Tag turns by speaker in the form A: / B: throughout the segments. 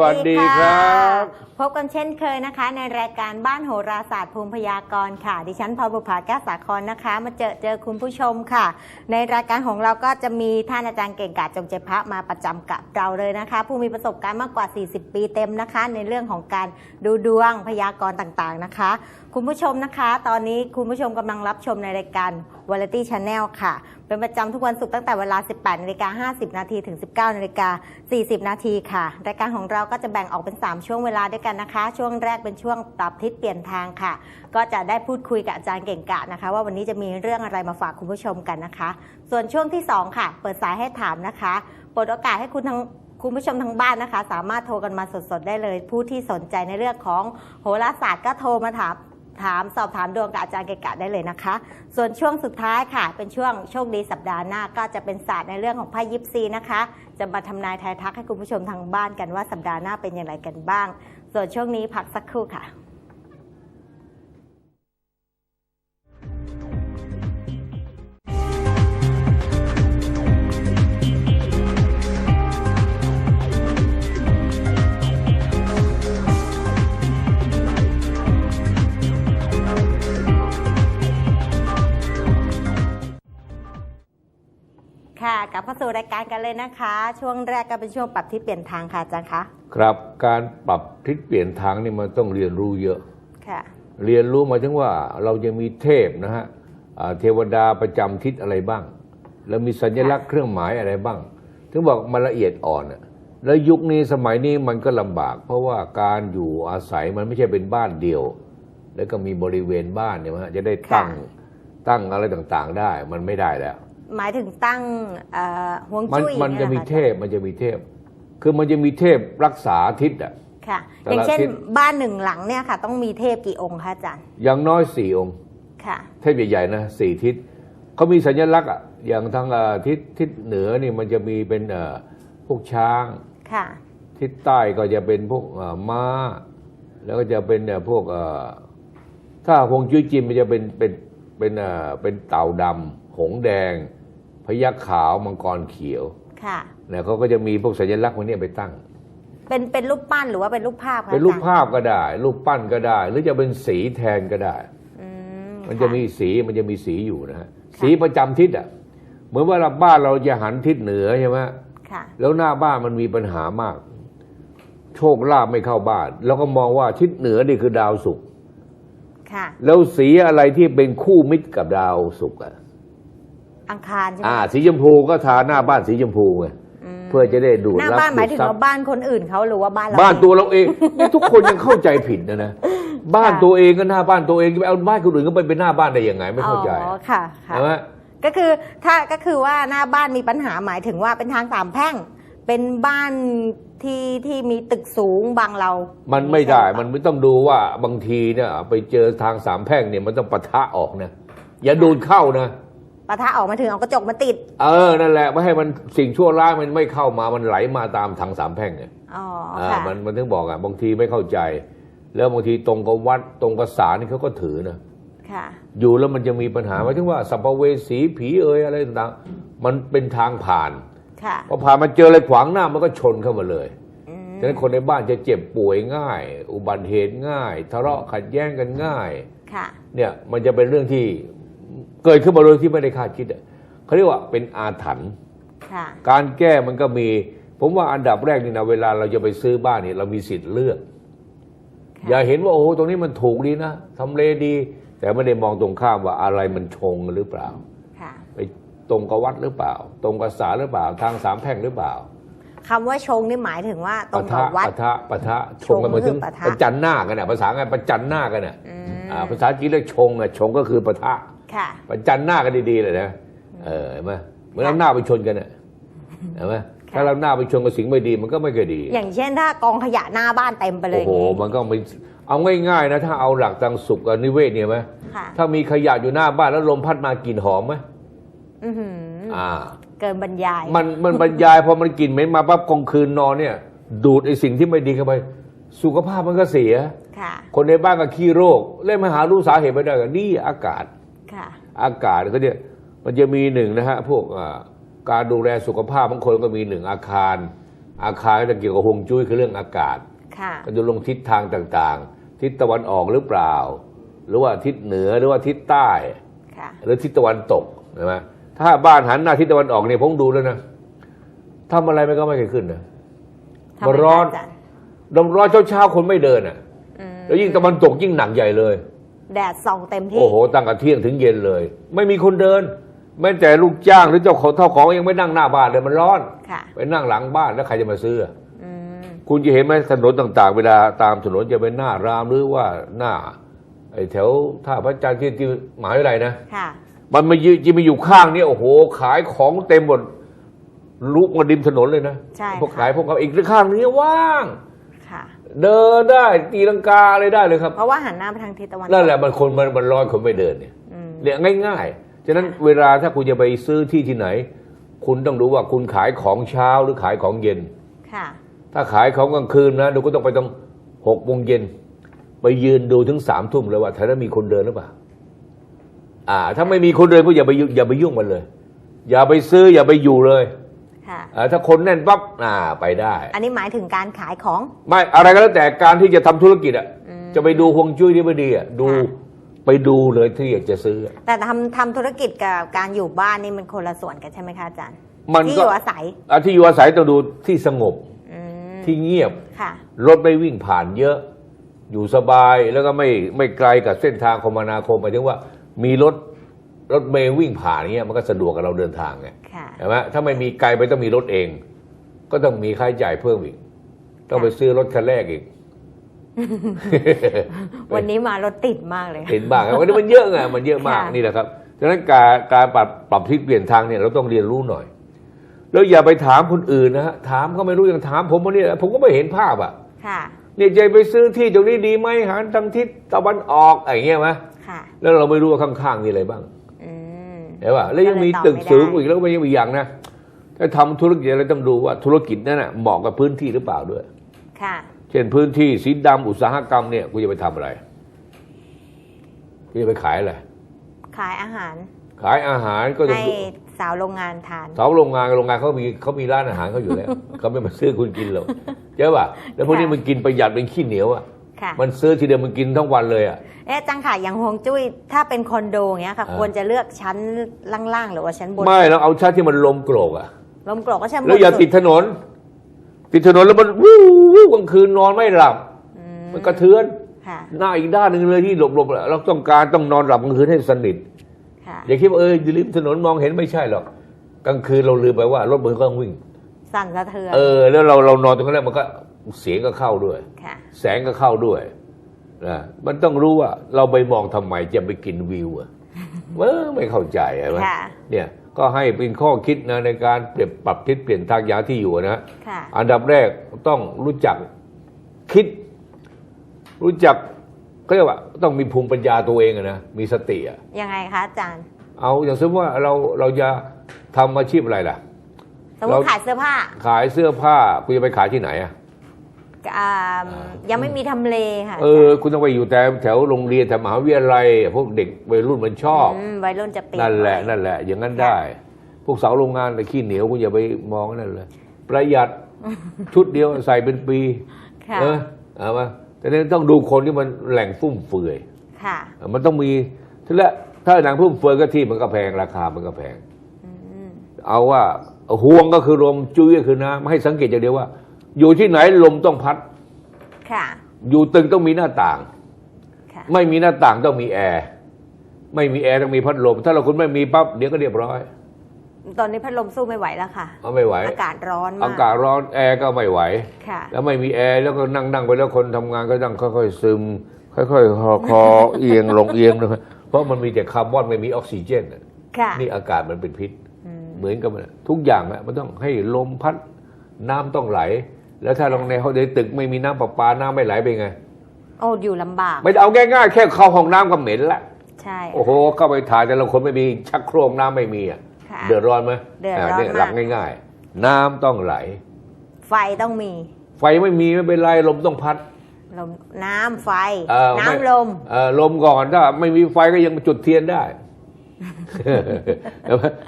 A: สวัสดีครับ
B: พบกันเช่นเคยนะคะ ในรายการบ้านโหราศาสตร์ภูมิพยากรณ์ค่ะ ดิฉันพอบุภาแก้วสาครนะคะ มาเจอเจอคุณผู้ชมค่ะ ในรายการของเราก็จะมีท่านอาจารย์เก่งกาจจงเจพระมาประจำกับเราเลยนะคะ ผู้มีประสบการณ์มากกว่า 40 ปีเต็มนะคะ ในเรื่องของการดูดวงพยากรณ์ต่างๆนะคะ คุณผู้ชมนะคะ ตอนนี้คุณผู้ชมกำลังรับชมในรายการ Variety Channel ค่ะ เป็นประจำทุกวันศุกร์ตั้งแต่เวลา 18นาฬิกา50 นาทีถึง 19นาฬิกา40 นาทีค่ะ รายการของเราก็จะแบ่งออกเป็น 3 ช่วงเวลาด้วยกันนะคะ ช่วงแรกเป็นช่วงปรับทิศเปลี่ยนทางค่ะ ก็จะได้พูดคุยกับอาจารย์เก่งกาจนะคะ ว่าวันนี้จะมีเรื่องอะไรมาฝากคุณผู้ชมกันนะคะ ส่วนช่วงที่ 2 ค่ะ เปิดสายให้ถามนะคะเปิดโอกาสให้คุณทั้งคุณผู้ชมทางบ้านนะคะ สามารถโทรกันมาสดๆได้เลย ผู้ที่สนใจในเรื่องของโหราศาสตร์ก็โทรมาถาม ถามสอบถามดวงกับอาจารย์เกกะได้เลยนะคะ ส่วนช่วงสุดท้ายค่ะ เป็นช่วงโชคดีสัปดาห์หน้าก็จะเป็นศาสตร์ในเรื่องของไพ่ยิปซีนะคะ จะมาทำนายทายทักให้คุณผู้ชมทางบ้านกันว่าสัปดาห์หน้าเป็นอย่างไรกันบ้าง ส่วนช่วงนี้พักสักครู่ค่ะ ค่ะกลับเข้าสู่รายการกันเลยนะคะ ช่วงแรกก็เป็นช่วงปรับที่เปลี่ยนทางค่ะอาจารย์คะ
A: ครับการปรับทิศเปลี่ยนทางนี่มันต้องเรียนรู้เยอะ
B: ค่ะ
A: เรียนรู้หมายถึงว่าเราจะมีเทพนะฮะอ่าเทวดาประจำทิศอะไรบ้าง แล้วมีสัญลักษณ์เครื่องหมายอะไรบ้าง ถึงบอกมันละเอียดอ่อนอะแล้วยุคนี้สมัยนี้มันก็ลำบาก เพราะว่าการอยู่อาศัยมันไม่ใช่เป็นบ้านเดียว แล้วก็มีบริเวณบ้านเนี่ยฮะจะได้ตั้ง
B: ค่ะ
A: ตั้งอะไรต่างๆได้มันไม่ได้แล้ว
B: หมายถึงตั้งเอ่อห่วง
A: มัน
B: จุ้ย
A: มันจะมี
B: นี่ยหรอค
A: เทพมันจะมีเทพ คือมันจะมีเทพรักษาทิศอะ
B: ค่ะ
A: แต่
B: อย่าง
A: ละ
B: เช่น
A: ทิศ
B: บ้านหนึ่งหลังเนี่ยค่ะ ต้องมีเทพกี่องค์คะอาจารย์
A: อย่างน้อยสี่องค์
B: ค่ะ
A: เทพใหญ่ๆนะสี่ทิศเขามีสัญลักษณ์อะอย่างทางเอ่อทิศทิศเหนือนี่มันจะมีเป็นเอ่อพวกช้าง
B: ค่ะ
A: ทิศใต้ก็จะเป็นพวกเอ่อม้า แล้วก็จะเป็นเอ่อพวกเอ่อถ้าฮวงจุ้ยจีนมันจะเป็นเป็นเป็นเอ่อเป็นเต่าดำหงส์แดง พยัคฆ์ขาวมังกรเขียว
B: ค่ะ
A: เนี่ยเขาก็จะมีพวกสัญลักษณ์พวกนี้ไปตั้ง
B: เป็นเป็นรูปปั้นหรือว่าเป็นรูปภาพคะ
A: เป็นรูป
B: อจย์
A: ภาพก็ได้ รูปปั้นก็ได้ หรือจะเป็นสีแทนก็ได้
B: อื
A: มันจะ
B: ค่
A: มีสีมันจะมีสีอยู่นะฮะสีประจำทิศอะเหมือนว่าเราบ้านเราจะหันทิศเหนือใช่ไหม
B: ค่ะ
A: แล้วหน้าบ้านมันมีปัญหามาก โชคลาภไม่เข้าบ้าน แล้วก็มองว่าทิศเหนือนี่คือดาวศุกร์
B: ค่ะ
A: แล้วสีอะไรที่เป็นคู่มิตรกับดาวศุกร์อะ
B: อังคารใช่ไหม
A: อ่า สีชมพูก็ทาหน้าบ้านสีชมพูไง
B: ม
A: เพื่อจะได้ดูด
B: หน้า
A: รับ
B: บ้านหมายถึง
A: ดูดซับ
B: ว่าบ้านคนอื่นเขาหรือว่าบ้านเรา
A: บ้านตัวเราเองนี่ทุกคนยังเข้าใจผิดนะนะบ้านตัวเองก็หน้าบ้านตัวเองจะไปเอาบ้านคนอื่นก็ไปเป็นหน้าบ้านได้ยังไงไม่เข้าใจ
B: อ๋อค่ะค่ะ
A: ใช่ไหม
B: ก็คือถ้าก็คือว่าหน้าบ้านมีปัญหาหมายถึงว่าเป็นทางสามแพร่ง เป็นบ้านที่ที่มีตึกสูงบางเรา
A: มั
B: มัน
A: ไม่ได้ มันไม่ต้องดูว่าบางทีเนี่ยไปเจอทางสามแพร่งเนี่ยมันต้องปะทะออกนะ อย่าดูดเข้านะ
B: ปะทะออกมาถึงเอากระจกมาติด
A: เออ นั่นแหละ ไม่ให้มันสิ่งชั่วร้ายมันไม่เข้ามา มันไหลมาตามทางสามแพร่งเนี่ย
B: อ๋อ
A: อ่า
B: ค่ะ
A: มันมันถึงบอกอะ บางทีไม่เข้าใจ แล้วบางทีตรงกับวัดตรงกับศาลนี่เขาก็ถือนะ
B: ค่ะ
A: อยู่แล้วมันจะมีปัญหาหมายถึงว่าสัพเวสีผีเอ่ยอะไรต่างๆ มันเป็นทางผ่าน
B: ค่ะ
A: พอผ่านมาเจออะไรขวางหน้ามันก็ชนเข้ามาเลย
B: อืม
A: ฉะนั้นคนในบ้านจะเจ็บป่วยง่าย อุบัติเหตุง่าย ทะเลาะขัดแย้งกันง่าย
B: ค่ะ
A: เนี่ยมันจะเป็นเรื่องที่ เกิดขึ้นมาโดยที่ไม่ได้คาดคิดอะเขาเรียกว่าเป็นอาถรรพ์
B: ค่ะ
A: การแก้มันก็มี ผมว่าอันดับแรกนี่นะเวลาเราจะไปซื้อบ้านเนี่ยเรามีสิทธิ์เลือก อย่าเห็นว่าโอ้โหตรงนี้มันถูกดีนะทำเลดี แต่ไม่ได้มองตรงข้ามว่าอะไรมันชงหรือเปล่า
B: ค่ะ
A: ไปตรงกับวัดหรือเปล่า ตรงกับศาลหรือเปล่า ทางสามแพร่งหรือเปล่า
B: คำว่าชงนี่หมายถึงว่าตรง
A: ปะ
B: กั
A: ทะ
B: บวัด
A: ปะทะปะทะชงกันมาถึง
B: ชงก็คือปะทะ
A: ประจันหน้ากันน่ะภาษาไงประจันหน้ากันน่ะ
B: อืม
A: อ่าภาษาจีนเรียกชงอะชงก็คือปะทะ
B: ค่ะ
A: ประจันหน้ากันดีๆเลยนะเออเห็นไหมเหมือนเราหน้าไปชนกันน่ะเห็นไหม
B: ค่ะ
A: ถ้าเราหน้าไปชนกับสิ่งไม่ดีมันก็ไม่เคอยดี
B: อย่างเช่นถ้ากองขยะหน้าบ้านเต็มไปเล
A: โอ้
B: ย
A: โห
B: อย่างงี้
A: มันก็ไม่เอาง่ายๆนะถ้าเอาหลักทางสุขกับนิเวศเนี่ยไหม
B: ค่ะ
A: ถ้ามีขยะอยู่หน้าบ้านแล้วลมพัดมากลิ่นหอมไหม
B: อือหือ
A: อ่า
B: เกินบรรยาย
A: มันมันบรรยายพอมันกลิ่นเหม็นมาปั๊บกลางคืนนอนเนี่ย ดูดไอ้สิ่งที่ไม่ดีเข้าไป สุขภาพมันก็เสีย
B: ค่ะ
A: คนในบ้านก็ขี้โรค เล่นมาหารู้สาเหตุไม่ได้กันนี่อากาศ
B: ค่ะ
A: อากาศก็เนี่ยมันจะมีหนึ่งนะฮะพวกอ่าการดูแลสุขภาพบางคนก็มีหนึ่งอาคาร อาคารก็จะเกี่ยวกับฮวงจุ้ยคือเรื่องอากาศ
B: ค่ะ
A: ก็ดูลงทิศทางต่างๆ ทิศตะวันออกหรือเปล่า หรือว่าทิศเหนือหรือว่าทิศใต้
B: ค่ะ
A: หรือทิศตะวันตกใช่ไหมถ้าบ้านหันหน้าทิศตะวันออกเนี่ยผมดูแล้วนะทำอะไรมันก็ไม่เคยขึ้นนะ
B: ทำไม
A: ร้อน
B: คะาจารย์
A: ลมร้อนเช้าๆคนไม่เดินอะ
B: อืม
A: แล้วยิ่งตะวันตกยิ่งหนักใหญ่เลย
B: แดดส่องเต็มที่
A: โอ้โห ตั้งแต่เที่ยงถึงเย็นเลย ไม่มีคนเดิน แม้แต่ลูกจ้างหรือเจ้าของเท่าของยังไม่นั่งหน้าบ้านเลยมันร้อน
B: ค่ะ
A: ไปนั่งหลังบ้านแล้วใครจะมาซื้ออะ
B: อืม
A: คุณจะเห็นไหมถนนต่างๆ เวลาตามถนนจะเป็นหน้ารามหรือว่าหน้าไอ้แถวท่าพระจันทร์ที่ที่หมหาวิทยาลัยนะ
B: ค่ะ
A: มันมายืนจะมาอยู่ข้างเนี่ยโอ้โห ขายของเต็มหมดลุกมาริมถนนเลยนะ
B: ใช่
A: พวก
B: ค่ะ
A: ขายพวกเขาอีกข้างนี้ว่าง
B: ค่ะ
A: เดินได้ตีลังกาอะไรได้เลยครับ
B: เพราะว่าหันหน้าไปทางทิศตะวันตก
A: นั่นแหละมันคนมันมันร้อนคนไม่เดินเนี่ย
B: อืม
A: เนี่ยง่ายๆฉะนั้นเวลาถ้าคุณจะไปซื้อที่ที่ไหน คุณต้องดูว่าคุณขายของเช้าหรือขายของเย็น
B: ค่ะ
A: ถ้าขายของกลางคืนนะดูก็ต้องไปต้องหกโมงเย็นไปยืนดูถึงสามทุ่มเลยว่าแถวนั้นมีคนเดินหรือเปล่าอ่า ถ้าไม่มีคนเดินก็อย่าไปยุ่งอย่าไปยุ่งมันเลย อย่าไปซื้ออย่าไปอยู่เลย
B: ค่ะ
A: อ่าถ้าคนแน่นปั๊บอ่าไปได้
B: อันนี้หมายถึงการขายของ
A: ไม่อะไรก็แล้วแต่การที่จะทำธุรกิจอะ
B: อืม
A: จะไปดูฮวงจุ้ยที่ไม่ดีอะดู
B: ค่ะ
A: ไปดูเลยที่อยากจะซื้อ
B: แต่ทำทำธุรกิจกับการอยู่บ้านนี่มันคนละส่วนกันใช่ไหมคะอาจารย์
A: มัน
B: ที่
A: ก็
B: อยู่อาศัย
A: อะที่อยู่อาศัยต้องดูที่สงบ
B: อืม
A: ที่เงียบ
B: ค่ะ
A: รถไม่วิ่งผ่านเยอะ อยู่สบายแล้วก็ไม่ไม่ไกลกับเส้นทางคมนาคมหมายถึงว่า มีรถ รถเมย์วิ่งผ่านเงี้ยมันก็สะดวกกับเราเดินทางไง
B: ค่ะ
A: ใช่ไหมถ้าไม่มีไกลไปต้องมีรถเอง ก็ต้องมีค่าใช้จ่ายเพิ่มอีก ต้องไปซื้อรถคันแรกอีก
B: วันนี้มารถติดมากเลย
A: เห็นบ้างครับวันนี้มันเยอะไงมันเยอะมาก
B: ค่ะ
A: นี่แหละครับดังนั้นการการปรับปรับพลิกเปลี่ยนทางเนี่ยเราต้องเรียนรู้หน่อย แล้วอย่าไปถามคนอื่นนะฮะถามก็ไม่รู้อย่างถามผมวันนี้ผมก็ไม่เห็นภาพอะ
B: ค่ะ
A: เนี่ยจะไปซื้อที่ตรงนี้ดีไหมหันทางทิศตะวันออกอะไรเงี้ยไหม
B: ค่ะ
A: แล้วเราไม่รู้ว่าข้างๆมีอะไรบ้าง
B: อืม
A: เห็นป่ะแล้วยังมี
B: ก็เลยตอบ
A: ตึก
B: ไม่ได้
A: สูงอีกแล้วก็ยังมีอย่างนะถ้าทำธุรกิจอะไรต้องดูว่าธุรกิจนั้นน่ะเหมาะกับพื้นที่หรือเปล่าด้วย
B: ค่ะ
A: เช่นพื้นที่สีดำอุตสาหกรรมเนี่ยกูจะไปทำอะไรกูจะไปขายอะไร
B: ขายอาหาร
A: ขายอาหารก็จะ
B: ให้สาวโรงงานทาน
A: สาวโรงงานกับโรงงานเขามีเขามีร้านอาหารเขาอยู่แล้วเขาไม่มาซื้อคุณกินหรอกใช่ป่ะแล้วพวกนี้
B: ค่ะ
A: มันกินประหยัดเป็นขี้เหนียวอะ
B: ค่ะ
A: มันซื้อทีเดียวมันกินทั้งวันเลยอะ
B: เอ๊ะจังค่ะอย่างฮวงจุ้ยถ้าเป็นคอนโดอย่างเงี้ยค่ะ
A: อ่า
B: ควรจะเลือกชั้นล่างๆหรือว่าชั้นบน
A: ไม่เราเอาชาติที่มันลมโกรกอะ
B: ลมโกรกก็ชั้นบน
A: แล้วอย่า
B: สุ
A: ติดถนน ติดถนนแล้วมันวู้วู้กลางคืนนอนไม่หลับ
B: อื
A: มันกระเทือน
B: ค่ะ
A: หน้าอีกด้านหนึ่งเลยที่หลบๆเราต้องการต้องนอนหลับกลางคืนให้สนิท
B: ค่ะ
A: อย่าคิดว่าเอออยู่ริมถนนมองเห็นไม่ใช่หรอกกลางคืนเราลืมไปว่ารถมือก็ต้องวิ่ง
B: สั่นสะเทือน
A: เออแล้วเราเรานอนตรงนั้นมันก็ เสียงก็เข้าด้วย
B: ค่ะ
A: แสงก็เข้าด้วยนะมันต้องรู้ว่าเราไปมองทำไมจะไปกินวิวอะเออไม่เข้าใจใช่ไหม
B: ค่ะ
A: เนี่ยก็ให้เป็นข้อคิดนะในการเปลี่ยนปรับทิศเปลี่ยนทางย้ายที่อยู่นะ
B: ค่ะ
A: อันดับแรกต้องรู้จักคิด รู้จักก็เรียกว่าต้องมีภูมิปัญญาตัวเองอะนะมีสติอะ
B: ยังไงคะอาจารย์
A: เอาอย่างสมมติว่าเราเราจะทำอาชีพอะไรล่ะ
B: สมมติ
A: เรา
B: ขายเสื้อผ้า
A: ขายเสื้อผ้าคุณจะไปขายที่ไหนอะ
B: อ่า ยังไม่มีทำเลค่ะ
A: เออ คุณต้องไปอยู่แต่แถวโรงเรียนแถวมหาวิทยาลัย พวกเด็กวัยรุ่นมันชอบ
B: มวัยรุ่นจะเปลี่ยน
A: นั่นแหละ
B: ไป
A: นั่นแหละ อย่างนั้นได้ พวกเสาโรงงานแต่ขี้เหนียวคุณอย่าไปมองนั่นเลย ประหยัดชุดเดียวใส่เป็นปี
B: ค่ะ
A: เออเอามาแต่นี่ต้องดูคนที่มันแหล่งฟุ่มเฟือย
B: ค่ะ
A: มันต้องมีทีละถ้าหนังฟุ่มเฟือยก็ที่มันก็แพงราคามันก็แพง
B: อืม
A: เอาว่าห่วงก็คือลมจุ้ยก็คือน้ำให้สังเกตอย่างเดียวว่า อยู่ที่ไหนลมต้องพัด
B: ค่ะ
A: อยู่ตึกต้องมีหน้าต่าง
B: ค่ะ
A: ไม่มีหน้าต่างต้องมีแอร์ ไม่มีแอร์ต้องมีพัดลม ถ้าเราคุณไม่มีปั๊บเดี๋ยวก็เรียบร้อย
B: ตอนนี้พัดลมสู้ไม่ไหวแล้วค่ะ
A: เอาไม่ไหว
B: อากาศร้อนมาก
A: อากาศร้อนแอร์ก็ไม่ไหว
B: ค่ะ
A: แล้วไม่มีแอร์แล้วก็นั่งนั่งไปแล้วคนทำงานก็ต้องค่อยๆซึม ค่อยๆคอคอเอียงลงเอียงนะครับเพราะมันมีแต่คาร์บอนไม่มีออกซิเจนน่ะ
B: ค่ะ
A: นี่อากาศมันเป็นพิษ
B: อืม
A: เหมือนกันมันทุกอย่างอะมันต้องให้ลมพัดน้ำต้องไหล แล้วถ้าลงในห้องในตึกไม่มีน้ำประปาน้ำไม่ไหลเป็นไง
B: โอ้อยู่ลำบาก
A: ไม่ได้เอาง่ายๆแค่เข้าห้องน้ำก็เหม็นละ
B: ใช่
A: โอ้โหเข้าไปถ่ายแต่ละคนไม่มีชักโครกน้ำไม่มีอะ
B: ค่ะ
A: เดือดร้อนไหม
B: เดือดร้อน
A: นี่หลัก
B: มาก
A: ง่าย ๆ น้ำต้องไหล
B: ไฟต้องมี
A: ไฟไม่มีไม่เป็นไรลมต้องพัด
B: ลมน้ำไฟ
A: เออไม่
B: น้ำลม
A: เอ่อลมก่อนถ้าไม่มีไฟก็ยังจุดเทียนได้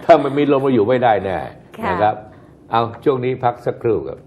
A: ถ้ามันมีลมมาอยู่ไม่ได้แน่
B: ค่ะ
A: นะครับ เอาช่วงนี้พักสักครู่ครับ